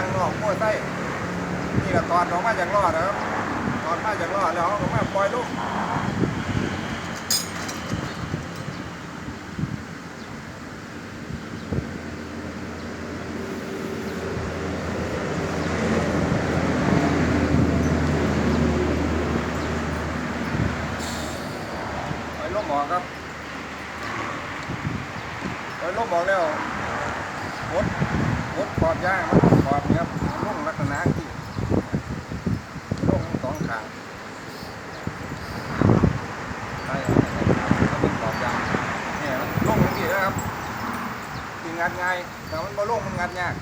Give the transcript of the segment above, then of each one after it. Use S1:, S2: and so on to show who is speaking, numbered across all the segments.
S1: างนอกโม้ไส้นี่ก็ตอนออกมาจากล้อนะครับตอนมาจากล้อแล้วเขาก็มาปล่อยลูกปล่อยลูกหมอกครับปล่อยลูกหมอกแล้ววดว ดขอบยางมันขอบนี่ครับลุ่งลักษณะที่ลุ่งทั้งสองขางใช่ครับแล้วเป็นขอบยางเนี่ยมันลุ่งทั้งทีนะครับที่งัดง่ายแต่มันบ่ลุ่งมันงัดยาก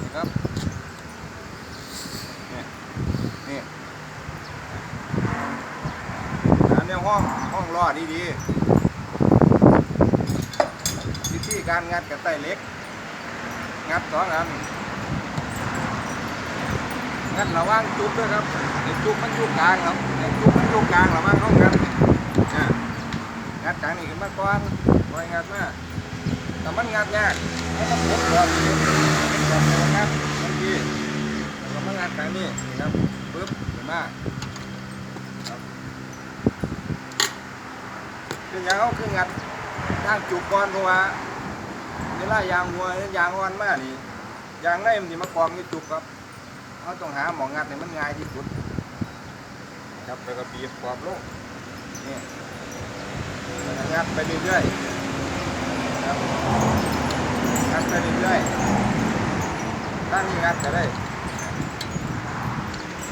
S1: นี่ครับนี่นี่อันนี้ห้องห้องรอดีๆวิธีการงัดกับไตเล็ก งัดสองอันงัดระว่างจุกด้วยครับไอ้จุกมันอยู่กลางครับไอ้จุกมันอยู่กลางระว่างเขางัดอ่างัดกลางนี่ขึ้นมาก่อนปล่อยงัดมาแต่มันงัดยากแล้วก็ปลดก่อนปลดก่อนงัดบางทีแล้วก็มางัดกลางนี่นี่ครับปึ๊บขึ้นมาคืออย่างเขาคืองัดทางจุกก่อนเพราะว่า วลายางหัวยางอ่อนมากนี่ยางในมันสิมากองอยู่จุกครับเขาต้องหาหมองงัดให้มันง่ายที่สุดครับแล้วก็บีบขอบลงนี่แล้วก็งัดไปเรื่อยๆครับงัดไปเรื่อยๆตั้งนี้งัดก็ได้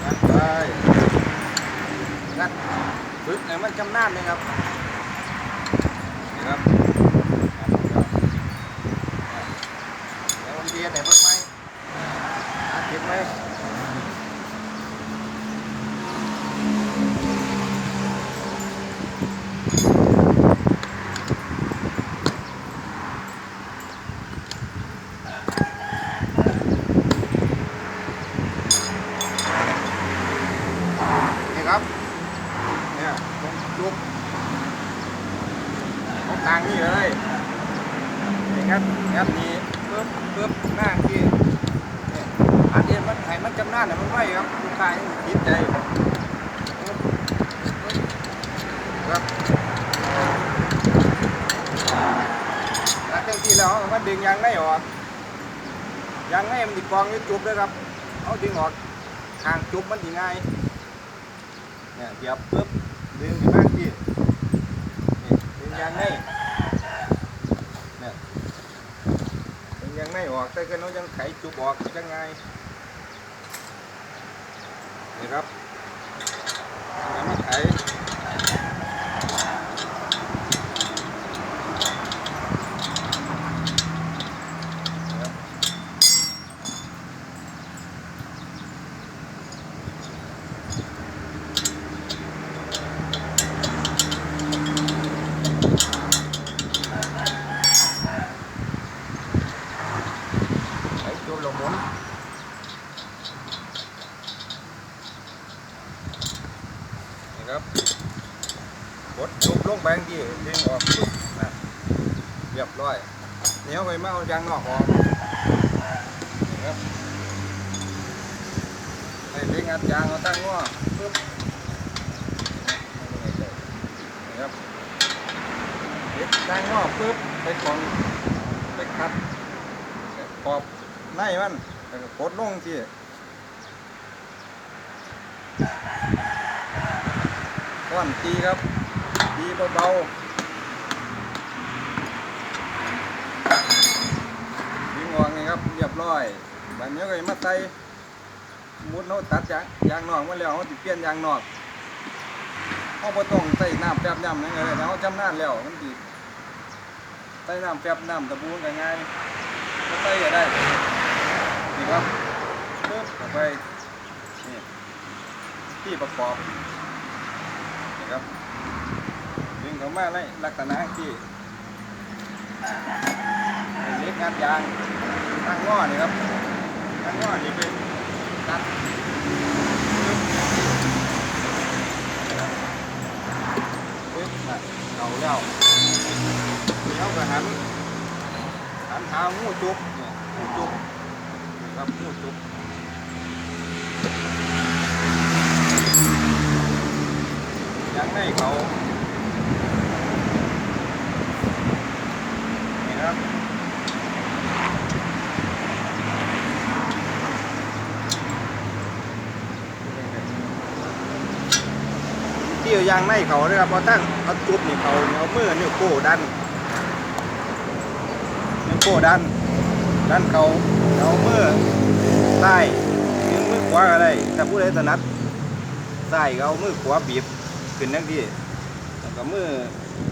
S1: งัดไปงัดฝึกให้มันชำนาญเลยครับนี่ครับ แล้วผมเดียแต่เพิ่งไหมอาเก็บไหมนี่ครับ เนี่ยผมลุกตรงกลางนี่เลย นี่ครับงัดนี้ปึ๊บปึ๊บหน้าที่เนี่ยอันนี้ มันไห้มันจำหน้าเนี่ยมันไม่ครับลูกค้ายังคิดใจครับแล้วเต็มที่แล้วเอามันดึงยางในออกยางในมันติดกองอยึดจุบเลยครับเอาดึงออกทางจุบมันดีง่ายเนี่ยเดี๋ยวปึ๊บดึงอยู่หน้าที่นี่ดึงยางในมันยังไม่ออกแต่ก็น้องยังไขจุกออกยังไง นะครับยังไม่ไขครับไขจุกลงหมุนนี่ครับกดจุกลงแบงที่ดึงออกปุ๊บนะเรียบร้อยเดี๋ยวไปมาเอายางนอกออกนี่ครับให้เล็งอัดยางเอาตั้งง้อปึ๊บครับเล็กตั้งง้อปุ๊บไปของไปคัดขอบในมันแล้วก็กดลงที่ก้อนตีครับตีเบาๆดึงออกนี่ค ร้อยบันนี้ก็มาใส่มุดเขาตัดจากยางนอกมาแล้วเขาติเปลี่ยนยางนอกเขาบ่ต้องใส่น้ำแป๊บย่ำนั่นเลยแต่เขาจำนานแล้วมันดีใส่น้ำแป๊บน้ำตะบูนก็ง่ายก็ใส่ก็ได้นี่ครับปึ๊บเข้าไปนี่ที่ประกอบนี่ครับดึงเข้ามาในลักษณะที่เป็นเล็กงานยาง ตั้งง้อนี่ครับตั้งง้อนี่เป็นตัดปึ๊บปึ๊บอะเอาแล้วเดี๋ยวก็หันหันหางูจุกเนี่ยงูจุกนี่ครับหูจุกยางในเขานี่ครับ ที่เอยางในเขาเลยครับเพราะตั้งเอาจุบนี่เขาเอามือนิ้วโป้ดันนิ้วโป้ดันดันเขาเอามือใต้นิ้วมือขวาอะไรแต่ผู้ใดถนัดใต้เอามือขวาบีบขึ้นนั่งที่แล้วก็มือ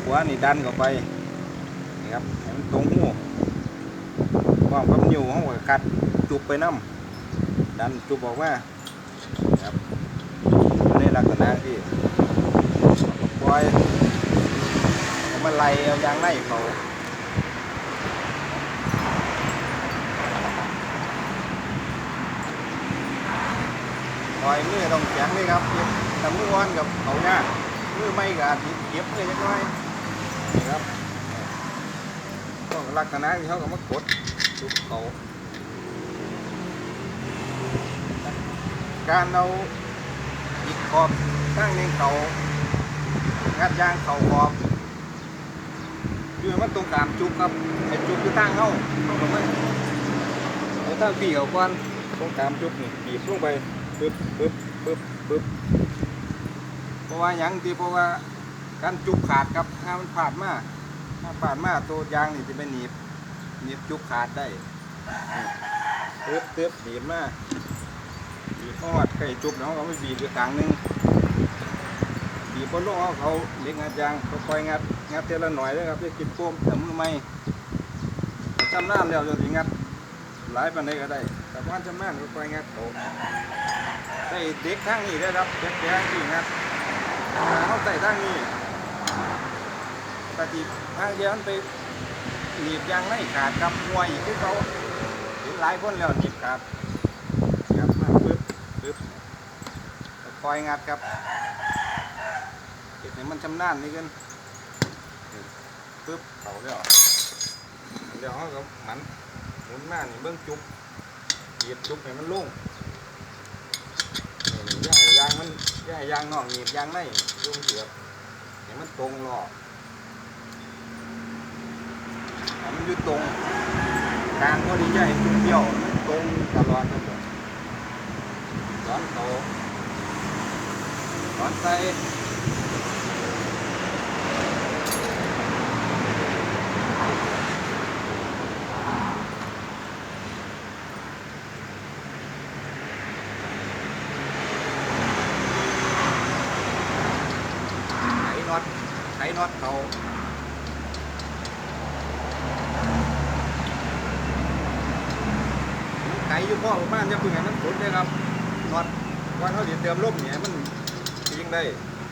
S1: ขวานี่ดันเข้าไปนี่ครับให้มันตรงหูวางกับนิ้วเขาก็กัดจุบไปน้ำดันจุบออกมาครับในลักษณะที่ ปล่ อยเอามาไล่เอายางไล่เขาลอยมือต้องแข็งเลยครับเก็บแต่มืออ่อนกับเขาหน้ามือไม่กับอาจสิเก็บมือจักหน้อยนี่ครับต้องลักษณะที่เขาก็มากดทุบเขาการเอาอีกขอบข้างหนึงเขา งัดยางเข่าขอบอยู่มันตรงกลางจุกครับไอ้จุกอยู่ทางเข้าเข้ากับมันเอาทางปีเขาก่อนตรงกลางจุกนี่ปีบลงไปปึ๊บปึ๊บปึ๊บปึ๊บเพราะว่าหยังที่เพราะว่าการจุกขาดครับถ้ามันผ่านมาถ้าผ่านมาตัวยางนี่จะไปหนีบหนีบจุกขาดได้ปึ๊บปึ๊บหนีบมาบีบมาหอดไก่จุกแล้วเขาก็ไม่บีบอยู่กลางหนึง บีบบนลูกเอาเขาเล็กงัดยางเขาคอยงัดงัดเทละหน่อยเลยครับจะกินโป้มแต่มือไม่จำน้ำแล้วจะสิงัดหลายปันใดก็ได้ แต่ว่าจำน้ำก็คอยงัดเขาใส่เด็กทางนี้ได้ครับเด็กแดงที่งัดเขาใส่ทางนี้ปฏิทางเดียวมันไปหนีบยางไม่ขาดครับมวยอีกที่เขาเห็นหลายคนแล้วหนีบขาดครับมาปึ๊บปึ๊บคอยงัดครับ เก็บให้มันชำนาญนี่กันปึ๊บเขาเดี๋ยวเดี๋ยวเขาก็มันหมุนมานี่เบิ้องจุกเหยียบจุกให้มันโล่งย่างยางมันย่างยางนอกหนีบยางในยุ่งเสียบให้มันตรงหลอกมันอยู่ตรงกลางก็ดีใจจุกเดียวตรงตลอดครับผมสอนเขาสอนใส ไขน็อตไข น็อตเขาไขอยู่พ่อประมาณจะพึ่งให้มันสุดเลยครับน็อตก่อนเขาเดี๋ยวเติมลมเนี่ยมันยิงได้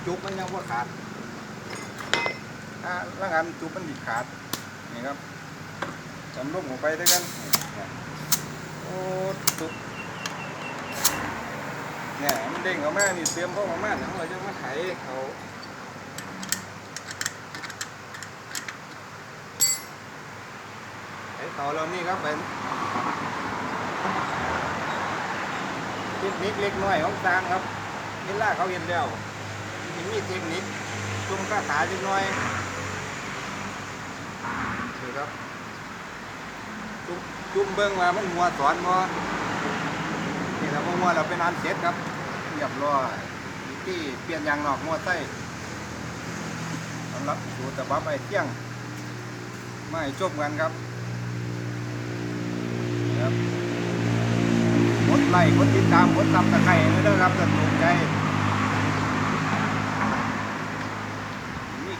S1: จุกมันยังว่าขาด ถ้าละงานจุกมันดิขาดนี่ครับจำลมออกไปด้วยกันโอ้จุกเนี่ยมันเด้งออกมานี่เตรียมพ่อประมาณเนี่ยเราจะมาไขเขา ต่อเรานี่ครับเป็นเทคนิคเล็กน้อยของสร้างครับเห็นล่าเขาเห็นแล้วมีมีเทคนิคจุ่มคาถาเล็กน้อยนี่ครับ จุ่มจุ่มเบิ้งว่ามันมัวสอนมันี่เรามัวเราเป็นอันเสร็จครับเรียบร้อยที่เปลี่ยนยางนอกมัวไส้สำหรับสูตรตะบับไอเที่ยงไม่จบกันครับ กดไลค์กดติดตามกดซับตะไคร้ด้วยนะครับถ้าถูกใจ